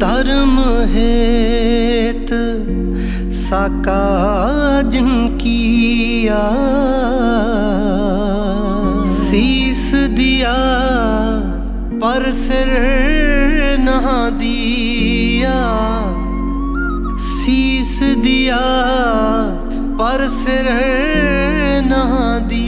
ਧਰਮ ਹੇਤ ਸਾਕਾ ਜਿਨ ਕੀਆ। ਸੀਸ ਦਿਆ, ਪਰ ਸਿਰ ਨਾ ਦਿਆ। ਸੀਸ ਦਿਆ, ਪਰ ਸਿਰ ਨਾ ਦਿਆ।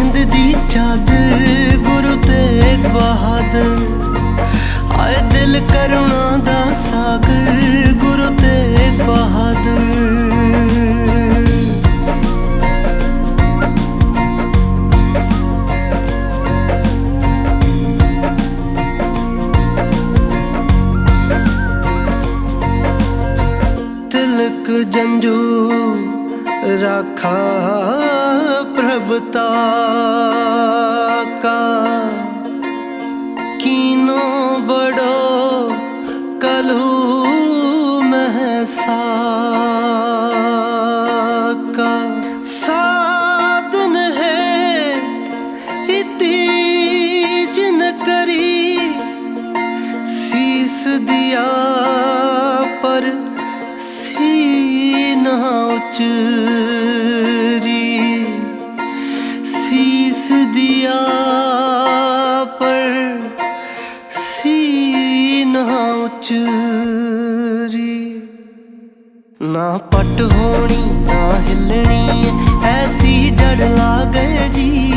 ਹਿੰਦ ਦੀ ਚਾਦਰ, ਗੁਰੂ ਤੇਗ ਬਹਾਦਰ। ਆਏ ਦਿਲ ਕਰੁਣਾ ਦਾ ਸਾਗਰ, ਗੁਰੂ ਤੇਗ ਬਹਾਦਰ। ਤਿਲਕ ਜੰਜੂ, ਰਾਖਾ प्रभुता का कीनो बड़ो कलहू महसा का साधन है इति जिन करी शीस दिया ਵਿਚਰੀ ਨਾ ਪਟ ਹੋਣੀ, ਨਾ ਹਿੱਲਣੀ, ਐਸੀ ਜੜ ਲਾ ਗਏ ਜੀ।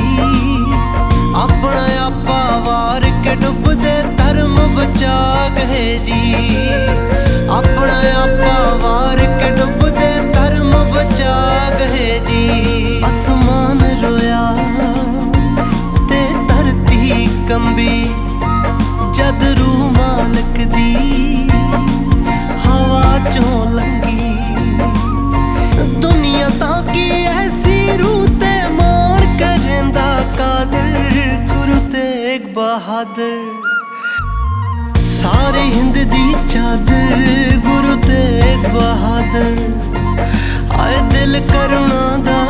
ਆਪਣਾ ਆਪਾ ਵਾਰ ਕੇ ਡੁੱਬਦੇ ਧਰਮ ਬਚਾ ਗਏ ਜੀ। ਆਪਣਾ ਆਪਾ ਵਾਰ ਕੇ ਡੁੱਬਦੇ ਧਰਮ ਬਚਾ ਗਏ ਜੀ। ਜਦ ਰੂਹ ਮਾਲਕ ਦੀ ਹਵਾ ਚੋਂ ਲੰਗੀ। ਦੁਨੀਆ ਤਾਂ ਕੀ ਐਸੀ ਰੂਹ ਤੇ ਮਾਣ ਕਰਦਾ ਕਾਦਰ, ਗੁਰੂ ਤੇਗ ਬਹਾਦਰ। ਸਾਰੇ ਹਿੰਦ ਦੀ ਚਾਦਰ, ਗੁਰੂ ਤੇਗ ਬਹਾਦਰ। ਆਏ ਦਿਲ ਕਰੁਣਾ ਦਾ